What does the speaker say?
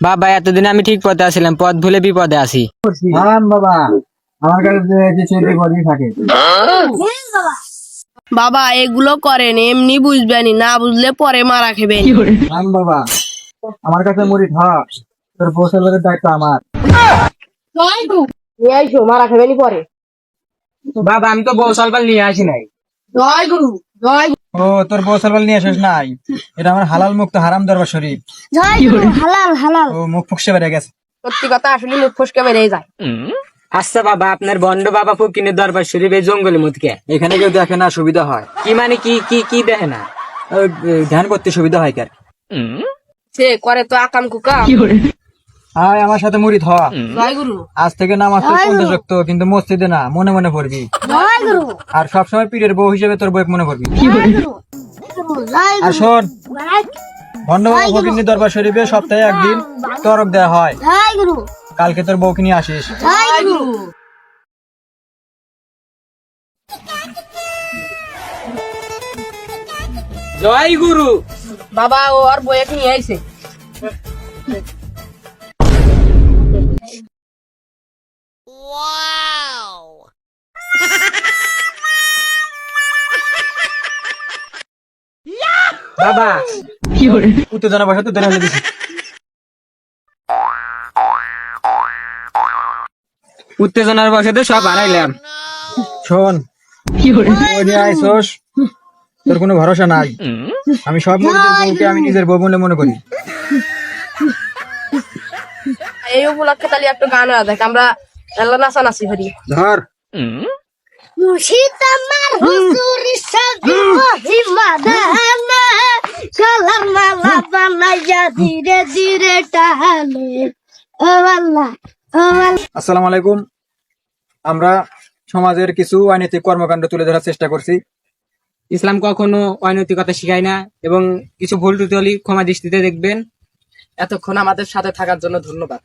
বাবা এতদিন আমি ঠিক পথে আসছিলাম পথ ভুলে বিপদে আসি বাবা আমার কাছে কিছু বিপদই থাকে। বাবা এগুলো করেন এমনি বুঝবেনি না বুঝলে পরে মারা খেবেন। বাবা আমার কাছে মুড়ি থাক তোর বসের দায়িত্ব আমার। নিয়ে আইসো মারা খেবেনি পরে। বাবা আমি তো বউ নিয়ে আসি নাই। জয় গুরু জয় ও তোর নিয়ে আসিস নাই? এটা আমার হালাল মুক্ত হারাম দরবার শরীফ। জয় গুরু হালাল হালাল। ও মুখ ফুকসে বেড়ে গেছে। সত্যি কথা আসলে মুখ ফসকে বেরিয়ে যায়। আচ্ছা বাবা আপনার বন্ড বাবা ফুকিনের দরবার শরীফ এই জঙ্গলে মুতকে। এখানে কেউ দেখে না সুবিধা হয়। কি মানে কি কি কি দেখে না? ধ্যান করতে সুবিধা হয় কার? সে করে তো আকাম কুকা আয় আমার সাথে মুড়ি ধোয়া আজ থেকে নামাজ তো পঞ্চাশ কিন্তু মসজিদে না মনে মনে পড়বি। আর সবসময় পীরের বউ হিসেবে তোর বই মনে পড়বি। জয় আর শোন ভণ্ডবাবু দরবার শরীফে সপ্তাহে একদিন তরক দেওয়া হয়। জয় গুরু কালকে তোর বউকে নিয়ে আসিস। জয় গুরু জয় গুরু বাবা ও আর বইয়ে নিয়ে আইছে। বাবা! উত্তেজনা বসে তো ধরে দিছি। উত্তেজনার বসে সব হারাইলাম। শোন ওই যে আইসোস তোর কোনো ভরসা নাই। আমি সব বউকে আমি নিজের বউ বলে মনে করি। এই উপলক্ষে তাহলে একটা গান আমরা এলা নাচা নাচি করি ধর। মুর্শিদ আমার হুজুর সাথে মহিমা দানা মালা বানাইয়া ধীরে ধীরে ও আল্লাহ ও আসসালামু আলাইকুম। আমরা সমাজের কিছু অনৈতিক কর্মকাণ্ড তুলে ধরার চেষ্টা করছি। ইসলাম কখনো অনৈতিকতা শিখায় না এবং কিছু ভুল ত্রুটি হলে ক্ষমা দৃষ্টিতে দেখবেন। এতক্ষণ আমাদের সাথে থাকার জন্য ধন্যবাদ।